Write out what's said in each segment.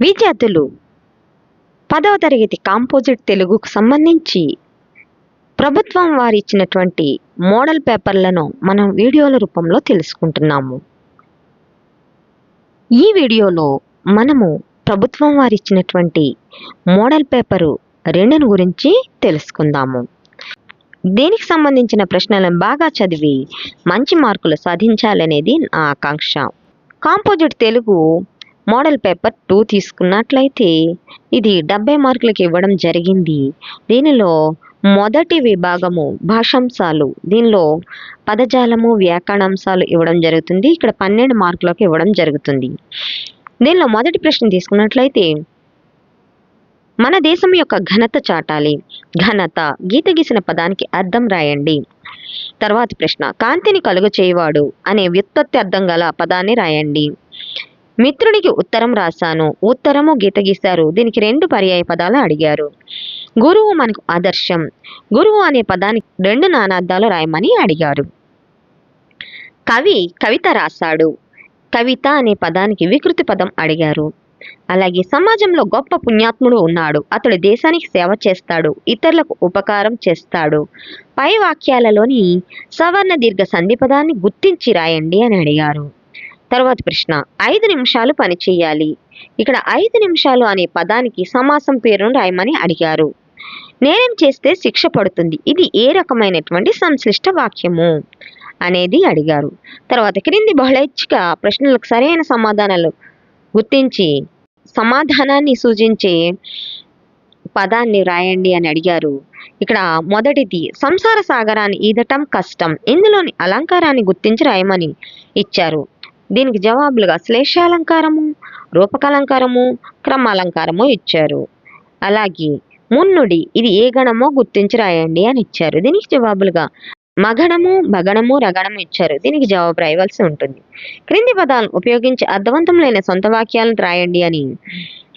విద్యార్థులు పదవ తరగతి కాంపోజిట్ తెలుగుకు సంబంధించి ప్రభుత్వం వారు ఇచ్చినటువంటి మోడల్ పేపర్లను మనం వీడియోల రూపంలో తెలుసుకుంటున్నాము. ఈ వీడియోలో మనము ప్రభుత్వం వారు ఇచ్చినటువంటి మోడల్ పేపరు రెండును గురించి తెలుసుకుందాము. దీనికి సంబంధించిన ప్రశ్నలను బాగా చదివి మంచి మార్కులు సాధించాలనేది నా ఆకాంక్ష. Composite Telugu model paper two తీసుకున్నట్లయితే ఇది డెబ్బై మార్కులకు ఇవ్వడం జరిగింది. దీనిలో మొదటి విభాగము భాషాంశాలు దీనిలో పదజాలము వ్యాకరణాంశాలు ఇవ్వడం జరుగుతుంది. ఇక్కడ పన్నెండు మార్కులకు ఇవ్వడం జరుగుతుంది. దీనిలో మొదటి ప్రశ్న తీసుకున్నట్లయితే మన దేశం యొక్క ఘనత చాటాలి. ఘనత గీత గీసిన పదానికి అర్థం రాయండి. తర్వాత ప్రశ్న కాంతిని కలుగు చేయవాడు అనే వ్యుత్పత్తి అర్థం గల పదాన్ని రాయండి. మిత్రునికి ఉత్తరం రాశాను. ఉత్తరము గీత గీశారు. దీనికి రెండు పర్యాయ పదాలు అడిగారు. గురువు మనకు ఆదర్శం. గురువు అనే పదానికి రెండు నానార్థాలు రాయమని అడిగారు. కవి కవిత రాశాడు. కవిత అనే పదానికి వికృతి పదం అడిగారు. అలాగే సమాజంలో గొప్ప పుణ్యాత్ముడు ఉన్నాడు. అతడు దేశానికి సేవ చేస్తాడు. ఇతరులకు ఉపకారం చేస్తాడు. పై వాక్యాలలోని సవర్ణ దీర్ఘ సంధి పదాన్ని గుర్తించి రాయండి అని అడిగారు. తర్వాత ప్రశ్న ఐదు నిమిషాలు పనిచేయాలి ఇక్కడ ఐదు నిమిషాలు అనే పదానికి సమాసం పేరును రాయమని అడిగారు. నేరం చేస్తే శిక్ష పడుతుంది? ఇది ఏ రకమైనటువంటి సంశ్లిష్ట వాక్యము? అనేది అడిగారు. తర్వాత క్రింది బహుళైచ్ఛిక ప్రశ్నలకు సరైన సమాధానాలు గుర్తించి సమాధానాన్ని సూచించే పదాన్ని రాయండి అని అడిగారు. ఇక్కడ మొదటిది సంసార సాగరాన్ని ఈదటం కష్టం. ఇందులోని అలంకారాన్ని గుర్తించి రాయమని ఇచ్చారు. దీనికి జవాబులుగా శ్లేషాలంకారము రూపకాలంకారము క్రమాలంకారము ఇచ్చారు. అలాగే మున్నుడి ఇది ఏ గణమో గుర్తించి రాయండి అని ఇచ్చారు. దీనికి జవాబులుగా మగణము భగణము రగణము ఇచ్చారు. దీనికి జవాబు రాయవలసి ఉంటుంది. క్రింది పదాలను ఉపయోగించి అర్థవంతములైన సొంత వాక్యాలను రాయండి అని.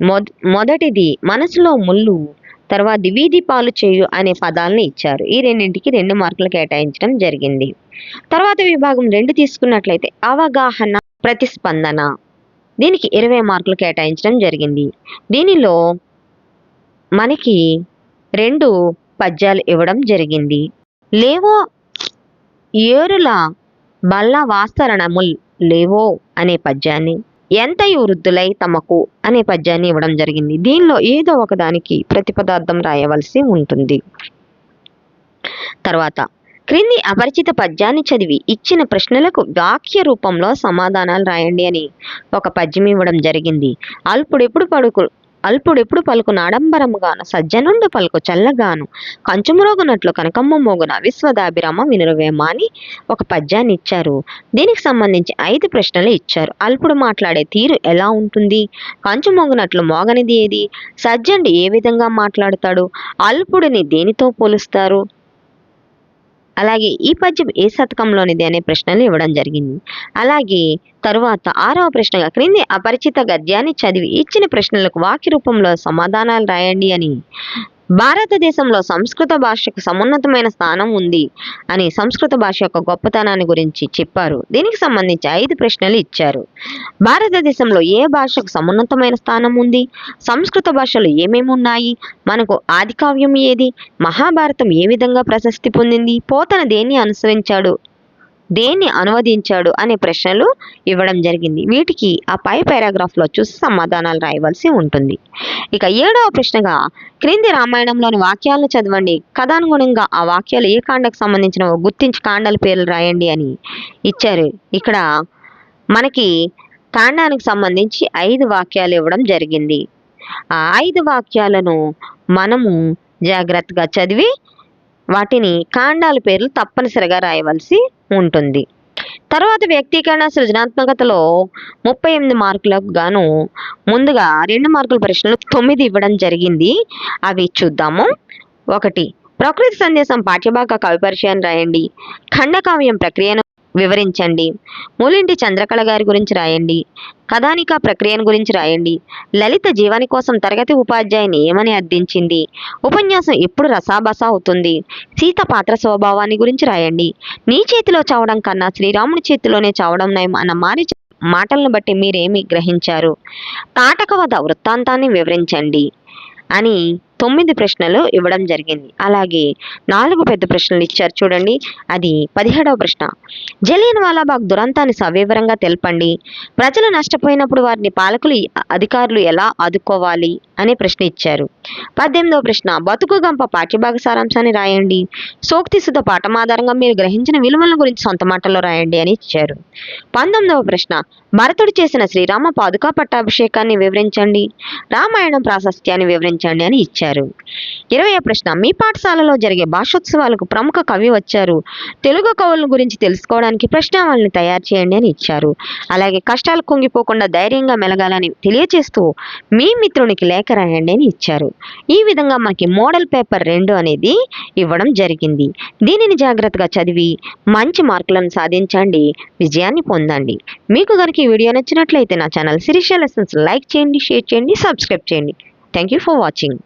మొద మొదటిది మనసులో ముళ్ళు తర్వాత వీధి పాలు చేయు అనే పదాలను ఇచ్చారు. ఈ రెండింటికి రెండు మార్కులు కేటాయించడం జరిగింది. తర్వాత విభాగం రెండు తీసుకున్నట్లయితే అవగాహన ప్రతిస్పందన. దీనికి ఇరవై మార్కులు కేటాయించడం జరిగింది. దీనిలో మనకి రెండు పద్యాలు ఇవ్వడం జరిగింది. లేవో ఏరుల బల్ల వాస్తరణముల్ లేవో అనే పద్యాన్ని ఎంతయు వృద్ధులై తమకు అనే పద్యాన్ని ఇవ్వడం జరిగింది. దీనిలో ఏదో ఒకదానికి ప్రతిపదార్థం రాయవలసి ఉంటుంది. తర్వాత క్రింది అపరిచిత పద్యాన్ని చదివి ఇచ్చిన ప్రశ్నలకు వాక్య రూపంలో సమాధానాలు రాయండి అని ఒక పద్యం ఇవ్వడం జరిగింది. అల్పుడెప్పుడు పడుకు అల్పుడెప్పుడు పలుకు నాడంబరముగాను సజ్జనుండు పలుకు చల్లగాను. కంచుమురోగునట్లు కనకమ్మ మోగున విశ్వదాభిరామ వినురవేమ అని ఒక పద్యాన్ని ఇచ్చారు. దీనికి సంబంధించి ఐదు ప్రశ్నలు ఇచ్చారు. అల్పుడు మాట్లాడే తీరు ఎలా ఉంటుంది? కంచు మోగునట్లు మోగనిది ఏది? సజ్జనుడు ఏ విధంగా మాట్లాడతాడు? అల్పుడిని దేనితో పోలుస్తారు? అలాగే ఈ పద్యం ఏ శతకంలోనిది అనే ప్రశ్నలు ఇవ్వడం జరిగింది. అలాగే తరువాత ఆరవ ప్రశ్నగా క్రింది అపరిచిత గద్యాన్ని చదివి ఇచ్చిన ప్రశ్నలకు వాక్య రూపంలో సమాధానాలు రాయండి అని భారతదేశంలో సంస్కృత భాషకు సమున్నతమైన స్థానం ఉంది అని సంస్కృత భాష యొక్క గొప్పతనాన్ని గురించి చెప్పారు. దీనికి సంబంధించి ఐదు ప్రశ్నలు ఇచ్చారు. భారతదేశంలో ఏ భాషకు సమున్నతమైన స్థానం ఉంది? సంస్కృత భాషలు ఏమేమి ఉన్నాయి? మనకు ఆది కావ్యం ఏది? మహాభారతం ఏ విధంగా ప్రశస్తి పొందింది? పోతన దేన్ని అనుసరించాడు? దేన్ని అనువదించాడు అనే ప్రశ్నలు ఇవ్వడం జరిగింది. వీటికి ఆ పై పారాగ్రాఫ్లో చూసి సమాధానాలు రాయవలసి ఉంటుంది. ఇక ఏడవ ప్రశ్నగా క్రింది రామాయణంలోని వాక్యాలను చదవండి. కథానుగుణంగా ఆ వాక్యాలు ఏ కాండకు సంబంధించినవో గుర్తించి కాండాల పేర్లు రాయండి అని ఇచ్చారు. ఇక్కడ మనకి కాండానికి సంబంధించి ఐదు వాక్యాలు ఇవ్వడం జరిగింది. ఆ ఐదు వాక్యాలను మనము జాగ్రత్తగా చదివి వాటిని కాండాల పేర్లు తప్పనిసరిగా రాయవలసి ఉంటుంది. తర్వాత వ్యక్తీకరణ సృజనాత్మకతలో ముప్పై ఎనిమిది మార్కులకు గాను ముందుగా రెండు మార్కుల ప్రశ్నలు తొమ్మిది ఇవ్వడం జరిగింది. అవి చూద్దాము. ఒకటి ప్రకృతి సందేశం పాఠ్యభాగ కవి పరిచయం రాయండి. ఖండకావ్యం ప్రక్రియను వివరించండి. మూలింటి చంద్రకళ గారి గురించి రాయండి. కథానిక ప్రక్రియను గురించి రాయండి. లలిత జీవాని కోసం తరగతి ఉపాధ్యాయుని ఏమని అర్థించింది? ఉపన్యాసం ఎప్పుడు రసాబస అవుతుంది? సీత పాత్ర స్వభావాన్ని గురించి రాయండి. నీ చేతిలో చావడం కన్నా శ్రీరాముడి చేతిలోనే చావడం నయం అన్న మారి మాటలను బట్టి మీరేమి గ్రహించారు? తాటకవధ వృత్తాంతాన్ని వివరించండి. అని తొమ్మిది ప్రశ్నలు ఇవ్వడం జరిగింది. అలాగే నాలుగు పెద్ద ప్రశ్నలు ఇచ్చారు చూడండి. అది పదిహేడవ ప్రశ్న. జలియన్ వాలాబాగ్ దురంతాన్ని సవివరంగా తెలపండి. ప్రజలు నష్టపోయినప్పుడు వారిని పాలకులు అధికారులు ఎలా ఆదుకోవాలి అనే ప్రశ్న ఇచ్చారు. పద్దెనిమిదవ ప్రశ్న. బతుకు గంప పాఠ్యభాగ సారాంశాన్ని రాయండి. సోక్తి సుధ పాఠం ఆధారంగా మీరు గ్రహించిన విలువల గురించి సొంత మాటల్లో రాయండి అని ఇచ్చారు. పంతొమ్మిదవ ప్రశ్న. భరతుడు చేసిన శ్రీరామ పాదుకా పట్టాభిషేకాన్ని వివరించండి. రామాయణం ప్రాశస్త్యాన్ని వివరించండి అని ఇచ్చారు. ఇరవై ప్రశ్న మీ పాఠశాలలో జరిగే భాషోత్సవాలకు ప్రముఖ కవి వచ్చారు. తెలుగు కవుల గురించి తెలుసుకోవడానికి ప్రశ్నావళిని తయారు చేయండి అని ఇచ్చారు. అలాగే కష్టాలు కుంగిపోకుండా ధైర్యంగా మెలగాలని తెలియజేస్తూ మీ మిత్రునికి లేఖ రాయండి అని ఇచ్చారు. ఈ విధంగా మనకి మోడల్ పేపర్ రెండు అనేది ఇవ్వడం జరిగింది. దీనిని జాగ్రత్తగా చదివి మంచి మార్కులను సాధించండి. విజయాన్ని పొందండి. మీకు కనుక ఈ వీడియో నచ్చినట్లయితే నా ఛానల్ శిరీష లెసన్స్ లైక్ చేయండి షేర్ చేయండి సబ్స్క్రైబ్ చేయండి. Thank you for watching.